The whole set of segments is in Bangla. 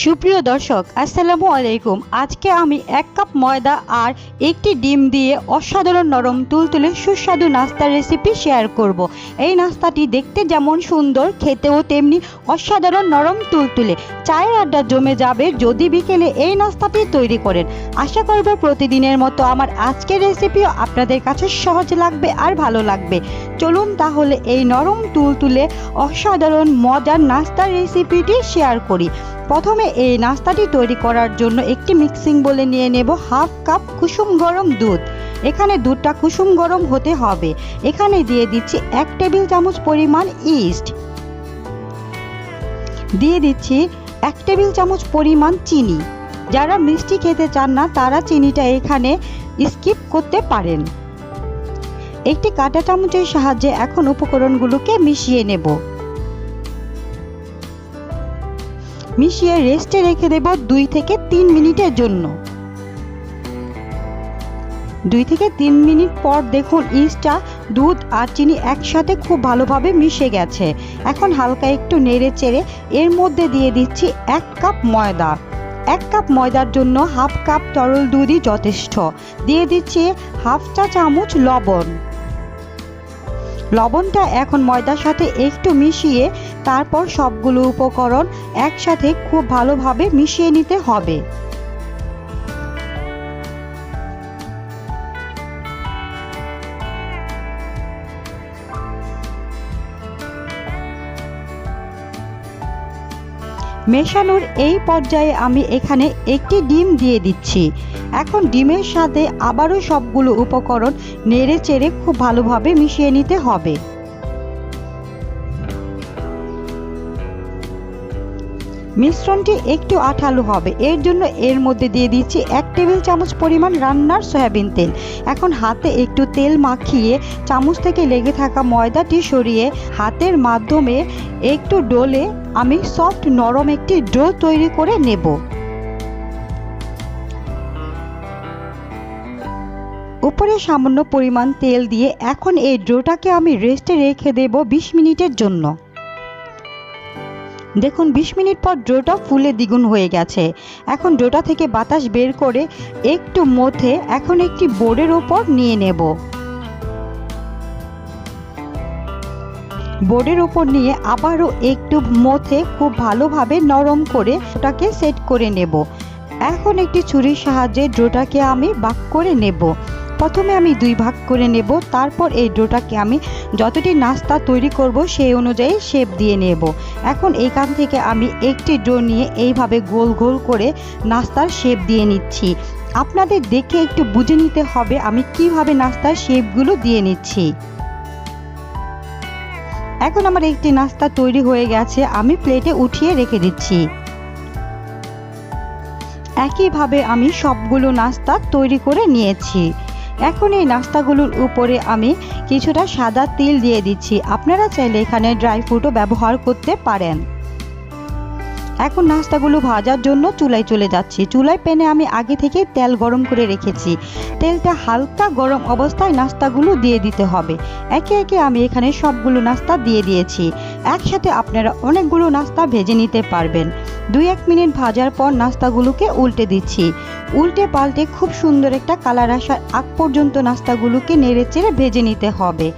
সুপ্রিয় দর্শক, আসসালামু আলাইকুম। আজকে আমি এক কাপ ময়দা আর একটি ডিম দিয়ে অসাধারণ নরম তুলতুলে সুস্বাদু নাস্তার রেসিপি শেয়ার করব। এই নাস্তাটি দেখতে যেমন সুন্দর, খেতেও তেমনি অসাধারণ নরম তুলতুলে। চায়ের আড্ডা জমে যাবে যদি বিকেলে এই নাস্তাটি তৈরি করেন। আশা করব প্রতিদিনের মতো আমার আজকের রেসিপিও আপনাদের কাছে সহজ লাগবে আর ভালো লাগবে। চলুন তাহলে এই নরম তুলতুলে অসাধারণ মজার নাস্তার রেসিপিটি শেয়ার করি। প্রথমে এই নাস্তাটি তৈরি করার জন্য একটি মিক্সিং বলে নিয়ে নেব হাফ কাপ কুসুম গরম দুধ। এখানে দুধটা কুসুম গরম হতে হবে। এখানে দিয়ে দিচ্ছি এক টেবিল চামচ পরিমাণ ইস্ট। দিয়ে দিচ্ছি এক টেবিল চামচ পরিমাণ চিনি। যারা মিষ্টি খেতে চান না, তারা চিনিটা এখানে স্কিপ করতে পারেন। একটি কাঁটা চামচের সাহায্যে এখন উপকরণগুলোকে মিশিয়ে নেব। মিশিয়ে রেস্টে রেখে দেব দুই থেকে তিন মিনিটের জন্য। দুই থেকে তিন মিনিট পর দেখুন ইস্টটা দুধ আর চিনি একসাথে খুব ভালোভাবে মিশে গেছে। এখন হালকা একটু নেড়ে চেড়ে এর মধ্যে দিয়ে দিচ্ছি এক কাপ ময়দা। এক কাপ ময়দার জন্য হাফ কাপ তরল দুধই যথেষ্ট। দিয়ে দিচ্ছি হাফ চা চামচ লবণ। লবণটা এখন ময়দার সাথে একটু মিশিয়ে তারপর সবগুলো উপকরণ একসাথে খুব ভালোভাবে মিশিয়ে নিতে হবে। মেশানোর এই পর্যায়ে আমি এখানে একটি ডিম দিয়ে দিচ্ছি। এখন ডিমের সাথে আবারও সবগুলো উপকরণ নেড়ে চেড়ে খুব ভালোভাবে মিশিয়ে নিতে হবে। মিশ্রণটি একটু আঠালো হবে। এর জন্য এর মধ্যে দিয়ে দিচ্ছি এক টেবিল চামচ পরিমাণ রান্নার সয়াবিন তেল। এখন হাতে একটু তেল মাখিয়ে চামচ থেকে লেগে থাকা ময়দাটি সরিয়ে হাতের মাধ্যমে একটু ডোলে আমি সফট নরম একটি ডো তৈরি করে নেব। উপরে সামান্য পরিমাণ তেল দিয়ে এখন এই ডোটাকে আমি রেস্টে রেখে দেব বিশ মিনিটের জন্য। দেখুন, বিশ মিনিট পর ডোটা ফুলে দ্বিগুণ হয়ে গেছে। এখন ডোটা থেকে বাতাস বের করে একটু মথে এখন একটি বোর্ডের ওপর নিয়ে নেব। বোর্ডের ওপর নিয়ে আবারও একটু মথে খুব ভালোভাবে নরম করে ওটাকে সেট করে নেব। এখন একটি ছুরির সাহায্যে ডোটাকে আমি বাক করে নেব। প্রথমে আমি দুই ভাগ করে নেব, তারপর এই ডোটাকে আমি যতটি নাস্তা তৈরি করব সেই অনুযায়ী শেপ দিয়ে নেব। এখন এখান থেকে আমি একটি ডো নিয়ে এইভাবে গোল গোল করে নাস্তার শেপ দিয়ে নিচ্ছি। আপনাদের দেখে একটু বুঝে নিতে হবে আমি কীভাবে নাস্তার শেপগুলো দিয়ে নিচ্ছি। এখন আমার একটি নাস্তা তৈরি হয়ে গেছে, আমি প্লেটে উঠিয়ে রেখে দিচ্ছি। একইভাবে আমি সবগুলো নাস্তা তৈরি করে নিয়েছি। এখন এই নাস্তাগুলোর উপরে আমি কিছুটা সাদা তিল দিয়ে দিচ্ছি। আপনারা চাইলে এখানে ড্রাই ফ্রুটও ব্যবহার করতে পারেন। এখন নাস্তাগুলো ভাজার জন্য চুলায় চলে যাচ্ছি। চুলায় প্যানে আমি আগে থেকে তেল গরম করে রেখেছি। তেলটা হালকা গরম অবস্থায় নাস্তাগুলো দিয়ে দিতে হবে। একে একে আমি এখানে সবগুলো নাস্তা দিয়ে দিয়েছি। একসাথে আপনারা অনেকগুলো নাস্তা ভেজে নিতে পারবেন। দুই এক মিনিট ভাজার পর নাস্তাগুলোকে উল্টে দিচ্ছি। উল্টে পাল্টে খুব সুন্দর একটা কালার আসার আগ পর্যন্ত নাস্তাগুলোকে নেড়ে চেড়ে ভেজে নিতে হবে।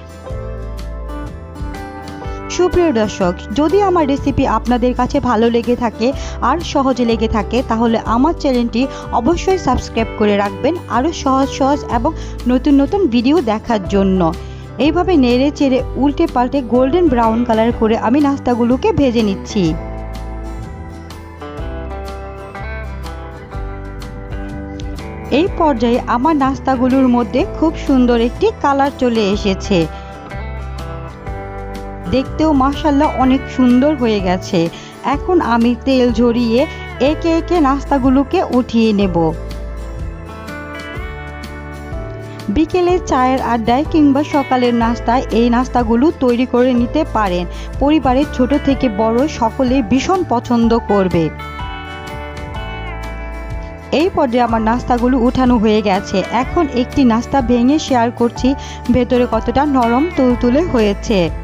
সুপ্রিয় দর্শক, যদি আমার রেসিপি আপনাদের কাছে ভালো লেগে থাকে আর সহজে লেগে থাকে, তাহলে আমার চ্যানেলটি অবশ্যই সাবস্ক্রাইব করে রাখবেন আরও সহজ সহজ এবং নতুন নতুন ভিডিও দেখার জন্য। এইভাবে নেড়ে চেড়ে উল্টে পাল্টে গোল্ডেন ব্রাউন কালার করে আমি নাস্তাগুলোকে ভেজে নিচ্ছি। এই পর্যায়ে আমার নাস্তাগুলোর মধ্যে খুব সুন্দর একটি কালার চলে এসেছে। দেখতেও মাসাল্লাহ অনেক সুন্দর হয়ে গেছে। এখন আমি তেল ঝরিয়ে একে একে নাস্তাগুলোকে উঠিয়ে নেব। বিকেলে চায়ের আড্ডায় কিংবা সকালের নাস্তায় এই নাস্তাগুলো তৈরি করে নিতে পারেন। পরিবারের ছোট থেকে বড় সকলে ভীষণ পছন্দ করবে। এই পর্যায়ে আমার নাস্তাগুলো উঠানো হয়ে গেছে। এখন একটি নাস্তা ভেঙে শেয়ার করছি। ভেতরে কতটা নরম তুলতুলে হয়েছে।